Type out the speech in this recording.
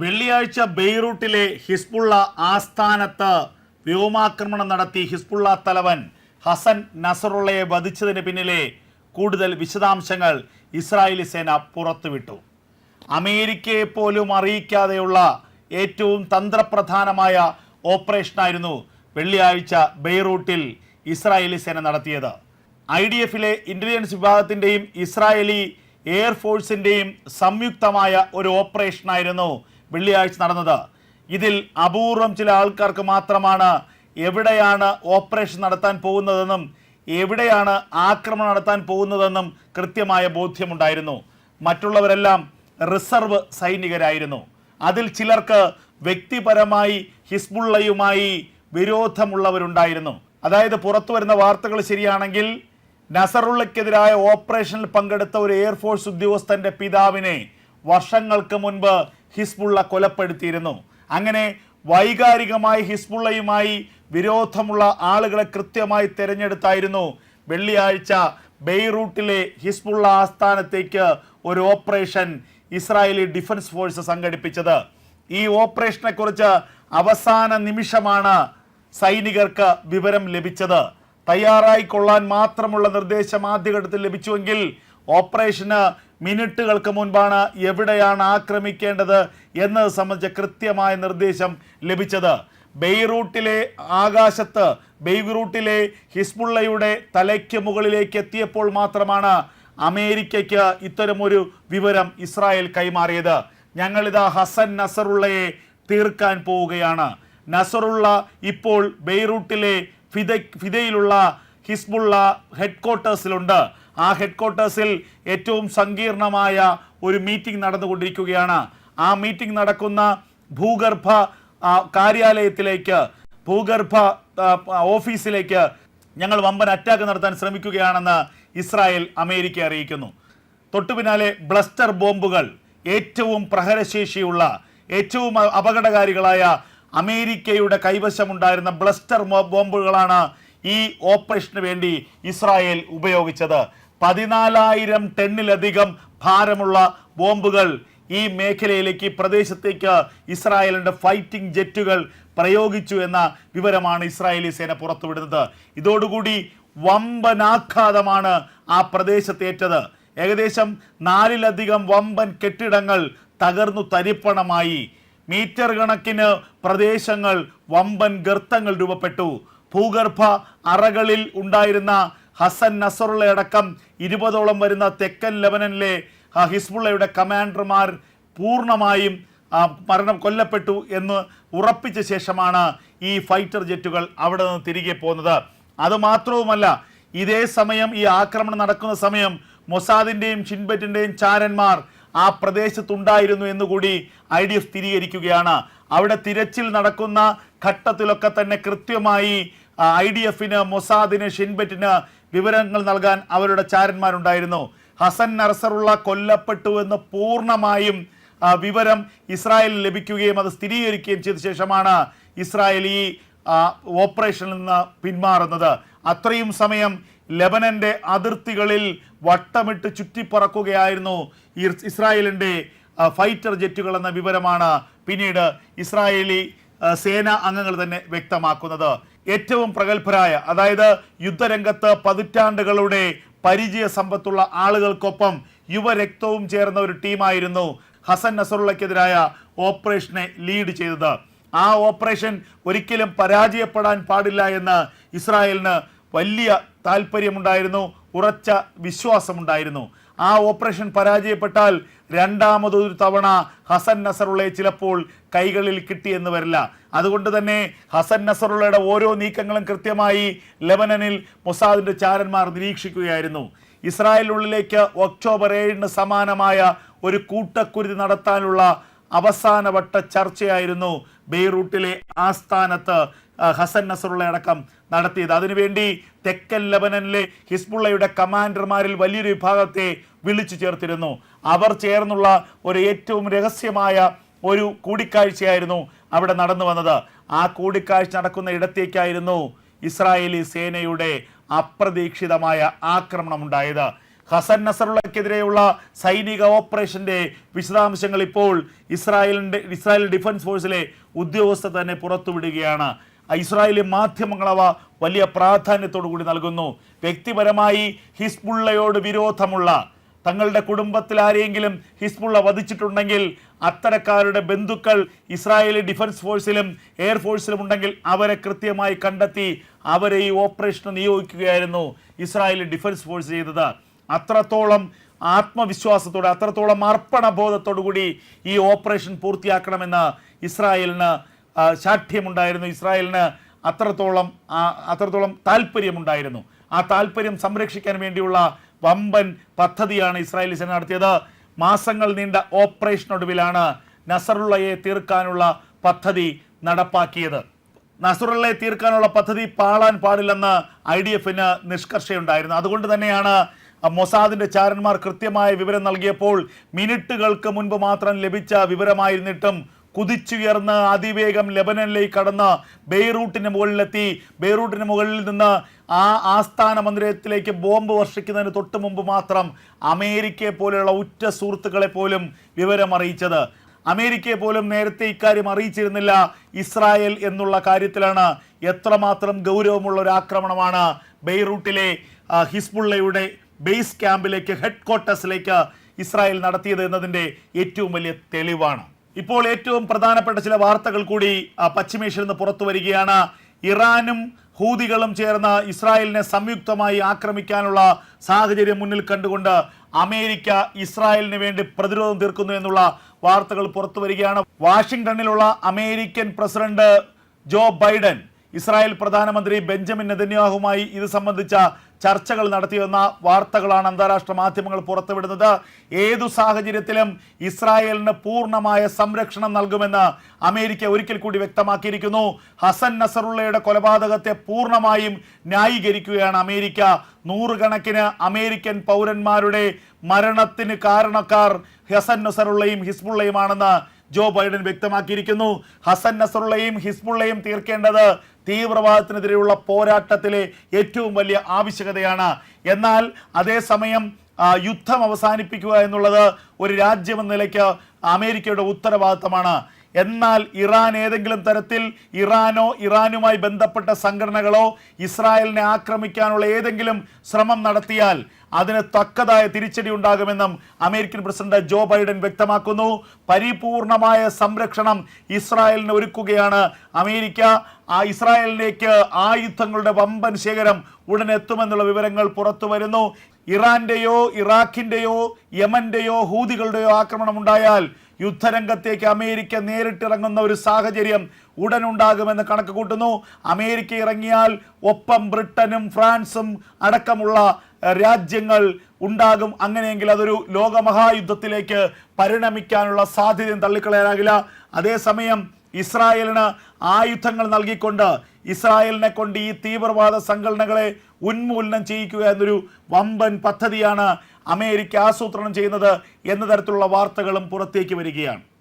വെള്ളിയാഴ്ച ബെയ്റൂട്ടിലെ ഹിസ്ബുള്ള ആസ്ഥാനത്ത് വ്യോമാക്രമണം നടത്തി ഹിസ്ബുള്ള തലവൻ ഹസൻ നസറുള്ളയെ വധിച്ചതിന് പിന്നിലെ കൂടുതൽ വിശദാംശങ്ങൾ ഇസ്രായേലി സേന പുറത്തുവിട്ടു. അമേരിക്കയെ പോലും അറിയിക്കാതെയുള്ള ഏറ്റവും തന്ത്രപ്രധാനമായ ഓപ്പറേഷനായിരുന്നു വെള്ളിയാഴ്ച ബെയ്റൂട്ടിൽ ഇസ്രായേലി സേന നടത്തിയത്. ഐ ഡി എഫിലെ ഇന്റലിജൻസ് വിഭാഗത്തിന്റെയും ഇസ്രായേലി എയർഫോഴ്സിന്റെയും സംയുക്തമായ ഒരു ഓപ്പറേഷനായിരുന്നു വെള്ളിയാഴ്ച നടന്നത്. ഇതിൽ അപൂർവം ചില ആൾക്കാർക്ക് മാത്രമാണ് എവിടെയാണ് ഓപ്പറേഷൻ നടത്താൻ പോകുന്നതെന്നും എവിടെയാണ് ആക്രമണം നടത്താൻ പോകുന്നതെന്നും കൃത്യമായ ബോധ്യമുണ്ടായിരുന്നു. മറ്റുള്ളവരെല്ലാം റിസർവ് സൈനികരായിരുന്നു. അതിൽ ചിലർക്ക് വ്യക്തിപരമായി ഹിസ്ബുള്ളയുമായി വിരോധമുള്ളവരുണ്ടായിരുന്നു. അതായത് പുറത്തു വരുന്ന വാർത്തകൾ ശരിയാണെങ്കിൽ നസറുള്ളക്കെതിരായ ഓപ്പറേഷനിൽ പങ്കെടുത്ത ഒരു എയർഫോഴ്സ് ഉദ്യോഗസ്ഥന്റെ പിതാവിനെ വർഷങ്ങൾക്ക് മുൻപ് ഹിസ്ബുള്ള കൊലപ്പെടുത്തിയിരുന്നു. അങ്ങനെ വൈകാരികമായി ഹിസ്ബുള്ളയുമായി വിരോധമുള്ള ആളുകളെ കൃത്യമായി തിരഞ്ഞെടുത്തായിരുന്നു. വെള്ളിയാഴ്ച ബെയ്റൂട്ടിലെ ഹിസ്ബുള്ള ആസ്ഥാനത്തേക്ക് ഒരു ഓപ്പറേഷൻ ഇസ്രായേലി ഡിഫൻസ് ഫോഴ്സ് സംഘടിപ്പിച്ചത്. ഈ ഓപ്പറേഷനെ കുറിച്ച് അവസാന നിമിഷമാണ് സൈനികർക്ക് വിവരം ലഭിച്ചത്. തയ്യാറായി കൊള്ളാൻ മാത്രമുള്ള നിർദ്ദേശം ആദ്യഘട്ടത്തിൽ ലഭിച്ചുവെങ്കിൽ ഓപ്പറേഷന് മിനിറ്റുകൾക്ക് മുൻപാണ് എവിടെയാണ് ആക്രമിക്കേണ്ടത് എന്നത് സംബന്ധിച്ച കൃത്യമായ നിർദ്ദേശം ലഭിച്ചത്. ബെയ്റൂട്ടിലെ ആകാശത്ത് ബെയ്റൂട്ടിലെ ഹിസ്ബുള്ളയുടെ തലയ്ക്ക് മുകളിലേക്ക് എത്തിയപ്പോൾ മാത്രമാണ് അമേരിക്കയ്ക്ക് ഇത്തരമൊരു വിവരം ഇസ്രായേൽ കൈമാറിയത്. ഞങ്ങളിതാ ഹസൻ നസറുള്ളയെ തീർക്കാൻ പോവുകയാണ്. നസറുള്ള ഇപ്പോൾ ബെയ്റൂട്ടിലെ ഫിദ ഫിദയിലുള്ള ഹിസ്ബുള്ള ഹെഡ്ക്വാർട്ടേഴ്സിലുണ്ട്. ആ ഹെഡ്ക്വാർട്ടേഴ്സിൽ ഏറ്റവും സങ്കീർണമായ ഒരു മീറ്റിംഗ് നടന്നുകൊണ്ടിരിക്കുകയാണ്. ആ മീറ്റിംഗ് നടക്കുന്ന ഭൂഗർഭ കാര്യാലയത്തിലേക്ക് ഭൂഗർഭ ഓഫീസിലേക്ക് ഞങ്ങൾ വമ്പൻ അറ്റാക്ക് നടത്താൻ ശ്രമിക്കുകയാണെന്ന് ഇസ്രായേൽ അമേരിക്ക അറിയിക്കുന്നു. തൊട്ടു പിന്നാലെ ബ്ലസ്റ്റർ ബോംബുകൾ ഏറ്റവും പ്രഹരശേഷിയുള്ള ഏറ്റവും അപകടകാരികളായ അമേരിക്കയുടെ കൈവശമുണ്ടായിരുന്ന ബ്ലസ്റ്റർ ബോംബുകളാണ് ഈ ഓപ്പറേഷന് വേണ്ടി ഇസ്രായേൽ ഉപയോഗിച്ചത്. പതിനാലായിരം ടണ്ണിലധികം ഭാരമുള്ള ബോംബുകൾ ഈ മേഖലയിലേക്ക് പ്രദേശത്തേക്ക് ഇസ്രായേലിന്റെ ഫൈറ്റിംഗ് ജെറ്റുകൾ പ്രയോഗിച്ചു എന്ന വിവരമാണ് ഇസ്രായേലി സേന പുറത്തുവിടുന്നത്. ഇതോടുകൂടി വമ്പനാഘാതമാണ് ആ പ്രദേശത്തേറ്റത്. ഏകദേശം നാലിലധികം വമ്പൻ കെട്ടിടങ്ങൾ തകർന്നു തരിപ്പണമായി. മീറ്റർ കണക്കിന് പ്രദേശങ്ങൾ വമ്പൻ ഗർത്തങ്ങൾ രൂപപ്പെട്ടു. ഭൂഗർഭ അറകളിൽ ഉണ്ടായിരുന്ന ഹസൻ നസറുള്ള അടക്കം ഇരുപതോളം വരുന്ന തെക്കൻ ലെബനനിലെ ഹിസ്ബുള്ളയുടെ കമാൻഡർമാർ പൂർണമായും മരണം കൊല്ലപ്പെട്ടു എന്ന് ഉറപ്പിച്ച ശേഷമാണ് ഈ ഫൈറ്റർ ജെറ്റുകൾ അവിടെ നിന്ന് തിരികെ പോകുന്നത്. അതുമാത്രവുമല്ല ഇതേ സമയം ഈ ആക്രമണം നടക്കുന്ന സമയം മൊസാദിന്റെയും ഷിൻബറ്റിന്റെയും ചാരന്മാർ ആ പ്രദേശത്തുണ്ടായിരുന്നു എന്നുകൂടി ഐ ഡി എഫ് സ്ഥിരീകരിക്കുകയാണ്. അവിടെ തിരച്ചിൽ നടക്കുന്ന ഘട്ടത്തിലൊക്കെ തന്നെ കൃത്യമായി ഐ ഡി എഫിന് മൊസാദിന് ഷിൻബറ്റിന് വിവരങ്ങൾ നൽകാൻ അവരുടെ ചാരന്മാരുണ്ടായിരുന്നു. ഹസൻ നർസറുള്ള കൊല്ലപ്പെട്ടു എന്ന് പൂർണമായും വിവരം ഇസ്രായേലിൽ ലഭിക്കുകയും അത് സ്ഥിരീകരിക്കുകയും ചെയ്ത ശേഷമാണ് ഇസ്രായേൽ ഈ ഓപ്പറേഷനിൽ നിന്ന് പിന്മാറുന്നത്. അത്രയും സമയം ലെബനന്റെ അതിർത്തികളിൽ വട്ടമിട്ട് ചുറ്റിപ്പറക്കുകയായിരുന്നു ഇസ്രായേലിന്റെ ഫൈറ്റർ ജെറ്റുകൾ എന്ന വിവരമാണ് പിന്നീട് ഇസ്രായേലി സേനാ അംഗങ്ങൾ തന്നെ വ്യക്തമാക്കുന്നത്. ഏറ്റവും പ്രഗത്ഭരായ അതായത് യുദ്ധരംഗത്ത് പതിറ്റാണ്ടുകളുടെ പരിചയ സമ്പത്തുള്ള ആളുകൾക്കൊപ്പം യുവരക്തവും ചേർന്ന ഒരു ടീമായിരുന്നു ഹസൻ നസറുള്ളക്കെതിരായ ഓപ്പറേഷനെ ലീഡ് ചെയ്തത്. ആ ഓപ്പറേഷൻ ഒരിക്കലും പരാജയപ്പെടാൻ പാടില്ല എന്ന് ഇസ്രായേലിന് വലിയ താല്പര്യമുണ്ടായിരുന്നു ഉറച്ച വിശ്വാസമുണ്ടായിരുന്നു. ആ ഓപ്പറേഷൻ പരാജയപ്പെട്ടാൽ രണ്ടാമതൊരു തവണ ഹസൻ നസറുള്ളയെ ചിലപ്പോൾ കൈകളിൽ കിട്ടിയെന്ന് വരില്ല. അതുകൊണ്ട് തന്നെ ഹസൻ നസറുള്ളയുടെ ഓരോ നീക്കങ്ങളും കൃത്യമായി ലെബനനിൽ മൊസാദിന്റെ ചാരന്മാർ നിരീക്ഷിക്കുകയായിരുന്നു. ഇസ്രായേലിനുള്ളിലേക്ക് ഒക്ടോബർ ഏഴിന് സമാനമായ ഒരു കൂട്ടക്കുരുതി നടത്താനുള്ള അവസാനവട്ട ചർച്ചയായിരുന്നു ബെയ്റൂട്ടിലെ ആസ്ഥാനത്ത് ഹസൻ നസറുള്ള അടക്കം നടത്തിയത്. അതിനുവേണ്ടി തെക്കൻ ലബനനിലെ ഹിസ്ബുള്ളയുടെ കമാൻഡർമാരിൽ വലിയൊരു വിഭാഗത്തെ വിളിച്ചു ചേർത്തിരുന്നു. അവർ ചേർന്നുള്ള ഒരു ഏറ്റവും രഹസ്യമായ ഒരു കൂടിക്കാഴ്ചയായിരുന്നു അവിടെ നടന്നു വന്നത്. ആ കൂടിക്കാഴ്ച നടക്കുന്ന ഇടത്തേക്കായിരുന്നു ഇസ്രായേലി സേനയുടെ അപ്രതീക്ഷിതമായ ആക്രമണം ഉണ്ടായത്. ഹസൻ നസറുള്ളക്കെതിരെയുള്ള സൈനിക ഓപ്പറേഷന്റെ വിശദാംശങ്ങൾ ഇപ്പോൾ ഇസ്രായേലിന്റെ ഇസ്രായേൽ ഡിഫൻസ് ഫോഴ്സിലെ ഉദ്യോഗസ്ഥർ തന്നെ പുറത്തുവിടുകയാണ്. ഇസ്രായേലി മാധ്യമങ്ങൾ അവ വലിയ പ്രാധാന്യത്തോടു കൂടി നൽകുന്നു. വ്യക്തിപരമായി ഹിസ്ബുള്ളയോട് വിരോധമുള്ള തങ്ങളുടെ കുടുംബത്തിൽ ആരെയെങ്കിലും ഹിസ്ബുള്ള വധിച്ചിട്ടുണ്ടെങ്കിൽ അത്തരക്കാരുടെ ബന്ധുക്കൾ ഇസ്രായേലി ഡിഫൻസ് ഫോഴ്സിലും എയർഫോഴ്സിലും ഉണ്ടെങ്കിൽ അവരെ കൃത്യമായി കണ്ടെത്തി അവരെ ഈ ഓപ്പറേഷന് നിയോഗിക്കുകയായിരുന്നു ഇസ്രായേലി ഡിഫൻസ് ഫോഴ്സ് ചെയ്തത്. അത്രത്തോളം ആത്മവിശ്വാസത്തോടെ അത്രത്തോളം അർപ്പണബോധത്തോടു കൂടി ഈ ഓപ്പറേഷൻ പൂർത്തിയാക്കണമെന്ന് ഇസ്രായേലിന് ശാഠ്യമുണ്ടായിരുന്നു. ഇസ്രായേലിന് അത്രത്തോളം അത്രത്തോളം താല്പര്യമുണ്ടായിരുന്നു. ആ താല്പര്യം സംരക്ഷിക്കാൻ വേണ്ടിയുള്ള വമ്പൻ പദ്ധതിയാണ് ഇസ്രായേലി സേന നടത്തിയത്. മാസങ്ങൾ നീണ്ട ഓപ്പറേഷനൊടുവിലാണ് നസറുള്ളയെ തീർക്കാനുള്ള പദ്ധതി നടപ്പാക്കിയത്. നസറുള്ളയെ തീർക്കാനുള്ള പദ്ധതി പാളാൻ പാടില്ലെന്ന് ഐ ഡി എഫിന് നിഷ്കർഷയുണ്ടായിരുന്നു. അതുകൊണ്ട് തന്നെയാണ് മൊസാദിന്റെ ചാരന്മാർ കൃത്യമായ വിവരം നൽകിയപ്പോൾ മിനിറ്റുകൾക്ക് മുൻപ് മാത്രം ലഭിച്ച വിവരമായിരുന്നിട്ടും കുതിച്ചുയർന്ന് അതിവേഗം ലെബനനിലേക്ക് കടന്ന് ബെയ്റൂട്ടിന് മുകളിലെത്തി. ബെയ്റൂട്ടിന് മുകളിൽ നിന്ന് ആ ആസ്ഥാന മന്ദിരത്തിലേക്ക് ബോംബ് വർഷിക്കുന്നതിന് തൊട്ട് മുമ്പ് മാത്രം അമേരിക്കയെ പോലെയുള്ള ഉറ്റ സുഹൃത്തുക്കളെ പോലും വിവരമറിയിച്ചത്. അമേരിക്കയെ പോലും നേരത്തെ ഇക്കാര്യം അറിയിച്ചിരുന്നില്ല. ഇസ്രായേൽ എന്നുള്ള കാര്യത്തിലാണ് എത്രമാത്രം ഗൗരവമുള്ള ഒരു ആക്രമണമാണ് ബെയ്റൂട്ടിലെ ഹിസ്ബുള്ളയുടെ ബേസ് ക്യാമ്പിലേക്ക് ഹെഡ് ക്വാർട്ടേഴ്സിലേക്ക് ഇസ്രായേൽ നടത്തിയത് എന്നതിന്റെ ഏറ്റവും വലിയ തെളിവാണ്. ഇപ്പോൾ ഏറ്റവും പ്രധാനപ്പെട്ട ചില വാർത്തകൾ കൂടി ആ, പശ്ചിമേഷ്യയിൽ നിന്ന് പുറത്തു വരികയാണ്. ഇറാനും ഹൂതികളും ചേർന്ന് ഇസ്രായേലിനെ സംയുക്തമായി ആക്രമിക്കാനുള്ള സാഹചര്യം മുന്നിൽ കണ്ടുകൊണ്ട് അമേരിക്ക ഇസ്രായേലിന് വേണ്ടി പ്രതിരോധം തീർക്കുന്നു എന്നുള്ള വാർത്തകൾ പുറത്തു വരികയാണ്. വാഷിംഗ്ടണിലുള്ള American president Joe Biden Israel പ്രധാനമന്ത്രി ബെഞ്ചമിൻ നെതന്യാഹുമായി ഇത് സംബന്ധിച്ച ചർച്ചകൾ നടത്തിയെന്ന വാർത്തകളാണ് അന്താരാഷ്ട്ര മാധ്യമങ്ങൾ പുറത്തുവിടുന്നത്. ഏതു സാഹചര്യത്തിലും ഇസ്രായേലിന് പൂർണമായ സംരക്ഷണം നൽകുമെന്ന് അമേരിക്ക ഒരിക്കൽ കൂടി വ്യക്തമാക്കിയിരിക്കുന്നു. ഹസൻ നസറുള്ളയുടെ കൊലപാതകത്തെ പൂർണമായും ന്യായീകരിക്കുകയാണ് അമേരിക്ക. നൂറുകണക്കിന് അമേരിക്കൻ പൗരന്മാരുടെ മരണത്തിന് കാരണക്കാർ ഹസൻ നസറുള്ളയും ഹിസ്ബുള്ളയുമാണെന്ന് ജോ ബൈഡൻ വ്യക്തമാക്കിയിരിക്കുന്നു. ഹസൻ നസറുള്ളയും ഹിസ്ബുള്ളയും തീർക്കേണ്ടത് തീവ്രവാദത്തിനെതിരെയുള്ള പോരാട്ടത്തിലെ ഏറ്റവും വലിയ ആവശ്യകതയാണ്. എന്നാൽ അതേസമയം യുദ്ധം അവസാനിപ്പിക്കുക എന്നുള്ളത് ഒരു രാജ്യമെന്ന നിലയ്ക്ക് അമേരിക്കയുടെ ഉത്തരവാദിത്തമാണ്. എന്നാൽ ഇറാൻ ഏതെങ്കിലും തരത്തിൽ ഇറാനോ ഇറാനുമായി ബന്ധപ്പെട്ട സംഘടനകളോ ഇസ്രായേലിനെ ആക്രമിക്കാനുള്ള ഏതെങ്കിലും ശ്രമം നടത്തിയാൽ അതിന് തക്കതായ തിരിച്ചടി ഉണ്ടാകുമെന്നും അമേരിക്കൻ പ്രസിഡന്റ് ജോ ബൈഡൻ വ്യക്തമാക്കുന്നു. പരിപൂർണമായ സംരക്ഷണം ഇസ്രായേലിന് ഒരുക്കുകയാണ്. അമേരിക്ക ആ ഇസ്രായേലിലേക്ക് ആയുധങ്ങളുടെ വമ്പൻ ശേഖരം ഉടൻ എത്തുമെന്നുള്ള വിവരങ്ങൾ പുറത്തു വരുന്നു. ഇറാന്റെയോ ഇറാഖിന്റെയോ യമന്റെയോ ഹൂതികളുടെയോ ആക്രമണം ഉണ്ടായാൽ യുദ്ധരംഗത്തേക്ക് അമേരിക്ക നേരിട്ടിറങ്ങുന്ന ഒരു സാഹചര്യം ഉടൻ ഉണ്ടാകുമെന്ന് കണക്ക് കൂട്ടുന്നു അമേരിക്ക ഇറങ്ങിയാൽ ഒപ്പം ബ്രിട്ടനും ഫ്രാൻസും അടക്കമുള്ള രാജ്യങ്ങൾ ഉണ്ടാകും. അങ്ങനെയെങ്കിൽ അതൊരു ലോകമഹായുദ്ധത്തിലേക്ക് പരിണമിക്കാനുള്ള സാധ്യതയും തള്ളിക്കളയാനാകില്ല. അതേസമയം ഇസ്രായേലിന് ആയുധങ്ങൾ നൽകിക്കൊണ്ട് ഇസ്രായേലിനെ കൊണ്ട് ഈ തീവ്രവാദ സംഘടനകളെ ഉന്മൂലനം ചെയ്യിക്കുക എന്നൊരു വമ്പൻ പദ്ധതിയാണ് അമേരിക്ക ആസൂത്രണം ചെയ്യുന്നത് എന്ന തരത്തിലുള്ള വാർത്തകളും പുറത്തേക്ക് വരികയാണ്.